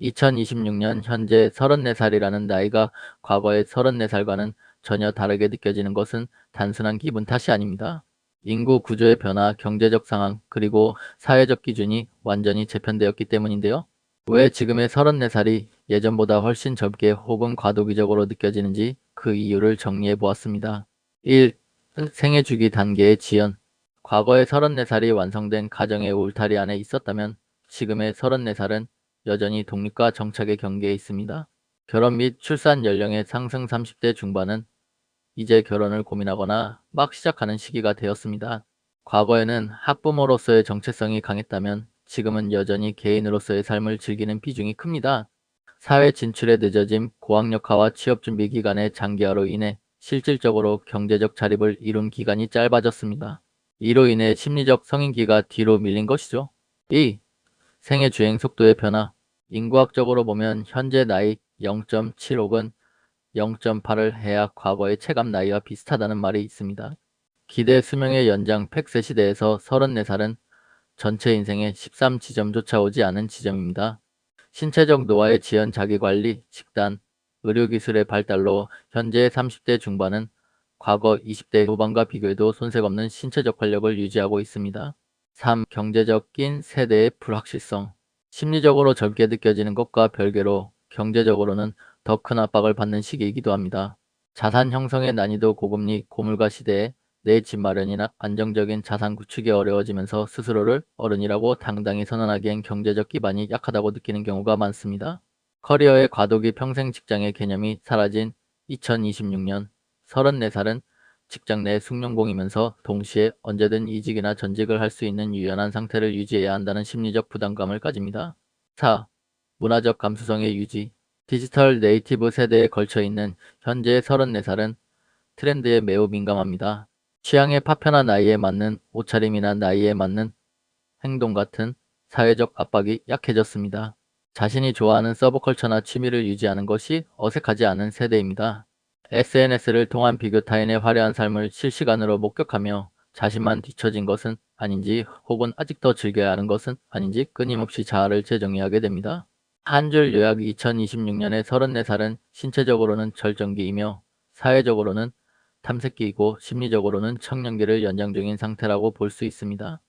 2026년 현재 34살이라는 나이가 과거의 34살과는 전혀 다르게 느껴지는 것은 단순한 기분 탓이 아닙니다. 인구 구조의 변화, 경제적 상황, 그리고 사회적 기준이 완전히 재편되었기 때문인데요. 왜 지금의 34살이 예전보다 훨씬 젊게 혹은 과도기적으로 느껴지는지 그 이유를 정리해 보았습니다. 1. 생애 주기 단계의 지연 과거의 34살이 완성된 가정의 울타리 안에 있었다면 지금의 34살은 여전히 독립과 정착의 경계에 있습니다. 결혼 및 출산 연령의 상승 30대 중반은 이제 결혼을 고민하거나 막 시작하는 시기가 되었습니다. 과거에는 학부모로서의 정체성이 강했다면 지금은 여전히 개인으로서의 삶을 즐기는 비중이 큽니다. 사회 진출에 늦어짐, 고학력화와 취업 준비 기간의 장기화로 인해 실질적으로 경제적 자립을 이룬 기간이 짧아졌습니다. 이로 인해 심리적 성인기가 뒤로 밀린 것이죠. 2. 생애 주행 속도의 변화 인구학적으로 보면 현재 나이 0.76은 0.8을 해야 과거의 체감 나이와 비슷하다는 말이 있습니다. 기대 수명의 연장 100세 시대에서 34살은 전체 인생의 13지점조차 오지 않은 지점입니다. 신체적 노화의 지연 자기관리, 식단, 의료기술의 발달로 현재의 30대 중반은 과거 20대 후반과 비교해도 손색 없는 신체적 활력을 유지하고 있습니다. 3. 경제적인 세대의 불확실성 심리적으로 젊게 느껴지는 것과 별개로 경제적으로는 더 큰 압박을 받는 시기이기도 합니다. 자산 형성의 난이도 고금리 고물가 시대에 내 집 마련이나 안정적인 자산 구축이 어려워지면서 스스로를 어른이라고 당당히 선언하기엔 경제적 기반이 약하다고 느끼는 경우가 많습니다. 커리어의 과도기 평생 직장의 개념이 사라진 2026년 34살은 직장 내 숙련공이면서 동시에 언제든 이직이나 전직을 할 수 있는 유연한 상태를 유지해야 한다는 심리적 부담감을 가집니다. 4. 문화적 감수성의 유지 디지털 네이티브 세대에 걸쳐 있는 현재의 34살은 트렌드에 매우 민감합니다. 취향의 파편한 나이에 맞는 옷차림이나 나이에 맞는 행동 같은 사회적 압박이 약해졌습니다. 자신이 좋아하는 서브컬처나 취미를 유지하는 것이 어색하지 않은 세대입니다. SNS를 통한 비교 타인의 화려한 삶을 실시간으로 목격하며 자신만 뒤처진 것은 아닌지 혹은 아직 더 즐겨야 하는 것은 아닌지 끊임없이 자아를 재정의하게 됩니다. 한 줄 요약 2026년의 34살은 신체적으로는 절정기이며 사회적으로는 탐색기이고 심리적으로는 청년기를 연장 중인 상태라고 볼 수 있습니다.